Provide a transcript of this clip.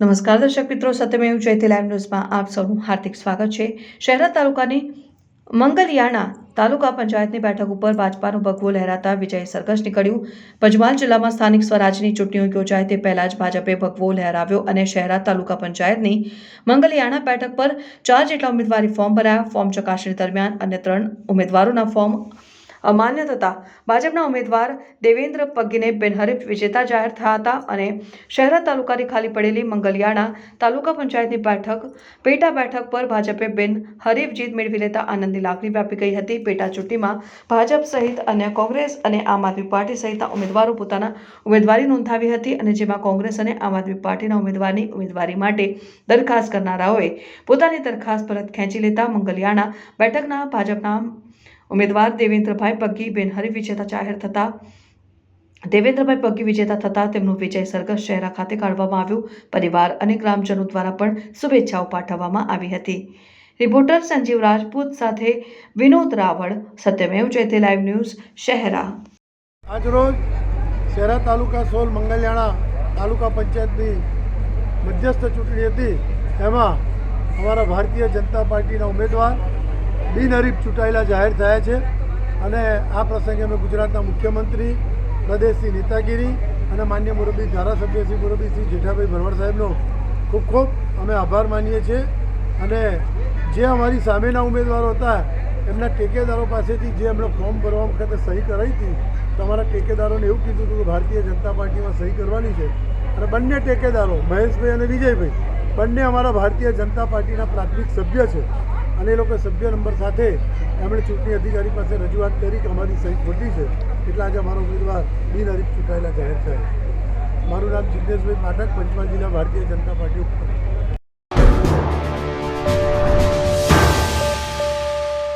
નમસ્કાર દર્શક મિત્રો સત્યમેવ જયતે લાઈવ ન્યૂઝમાં આપ સૌનું હાર્દિક સ્વાગત છે. શહેરા તાલુકાની મંગલિયાણા તાલુકા પંચાયતની બેઠક ઉપર ભાજપાનો ભગવો લહેરાતા વિજય સરઘસ નીકળ્યું. પંચમહાલ જિલ્લામાં સ્થાનિક સ્વરાજની ચૂંટણીઓ યોજાય તે પહેલા જ ભાજપે ભગવો લહેરાવ્યો અને શહેરા તાલુકા પંચાયતની મંગલિયાણા બેઠક પર ચાર જેટલા ઉમેદવારી ફોર્મ ભરાયા. ફોર્મ ચકાસણી દરમિયાન અન્ય ત્રણ ઉમેદવારોના ફોર્મ અમાન્ય થતા ભાજપના ઉમેદવાર દેવેન્દ્ર પગ્ગીને બિનહરીફ વિજેતા જાહેર થયા હતા અને શહેરા તાલુકાની ખાલી પડેલી મંગલિયાણા તાલુકા પંચાયતની બેઠક, પેટા બેઠક પર ભાજપે બિનહરીફ જીત મેળવી લેતા આનંદની લાગણી વ્યાપી ગઈ હતી. પેટા ચૂંટણીમાં ભાજપ સહિત અન્ય કોંગ્રેસ અને આમ આદમી પાર્ટી સહિતના ઉમેદવારો પોતાના ઉમેદવારી નોંધાવી હતી અને જેમાં કોંગ્રેસ અને આમ આદમી પાર્ટીના ઉમેદવારની ઉમેદવારી માટે દરખાસ્ત કરનારાઓએ પોતાની દરખાસ્ત પરત ખેંચી લેતા મંગલિયાણા બેઠકના ભાજપના ઉમેદવાર દેવેન્દ્રભાઈ પગ્ગી બિનહરીફ વિજેતા જાહેર થતા, દેવેન્દ્રભાઈ પગ્ગી વિજેતા થતા તેમનું વિજય સરઘસ શહેરા ખાતે કાઢવામાં આવ્યું. પરિવાર અને ગ્રામજનો દ્વારા પણ શુભેચ્છાઓ પાઠવવામાં આવી હતી. રિપોર્ટર સંજીવ રાજપૂત સાથે વિનોદ રાવળ, સત્યમેવ જયતે લાઈવ ન્યૂઝ, શહેરા. આજરોજ શહેરા તાલુકા સોલ મંગલયાણા તાલુકા પંચાયતની મધ્યસ્થ ચૂંટણી હતી. એમાં અમારા ભારતીય જનતા પાર્ટીના ઉમેદવાર બિનહરીફ ચૂંટાયેલા જાહેર થયા છે અને આ પ્રસંગે અમે ગુજરાતના મુખ્યમંત્રી પ્રદેશની નેતાગીરી અને માન્ય મુરબી ધારાસભ્ય શ્રી મુરબી શ્રી જેઠાભાઈ ભરવાડ સાહેબનો ખૂબ ખૂબ અમે આભાર માનીએ છીએ. અને જે અમારી સામેના ઉમેદવારો હતા, એમના ટેકેદારો પાસેથી જે એમણે ફોર્મ ભરવા વખતે સહી કરાવી હતી, તો અમારા ટેકેદારોને એવું કીધું હતું કે ભારતીય જનતા પાર્ટીમાં સહી કરવાની છે. અને બંને ટેકેદારો, મહેશભાઈ અને વિજયભાઈ, બંને અમારા ભારતીય જનતા પાર્ટીના પ્રાથમિક સભ્ય છે. અને એ લોકો સભ્ય નંબર સાથે એમણે ચૂંટણી અધિકારી પાસે રજૂઆત કરી કે અમારી સહી ખોટી છે, એટલે આજે અમારો ઉમેદવાર બિનહરીફ ચૂંટાયેલા જાહેર થયા. મારું નામ જિજ્ઞેશભાઈ પાઠક પંચમહાલ જિલ્લા ભારતીય જનતા પાર્ટી ઉપર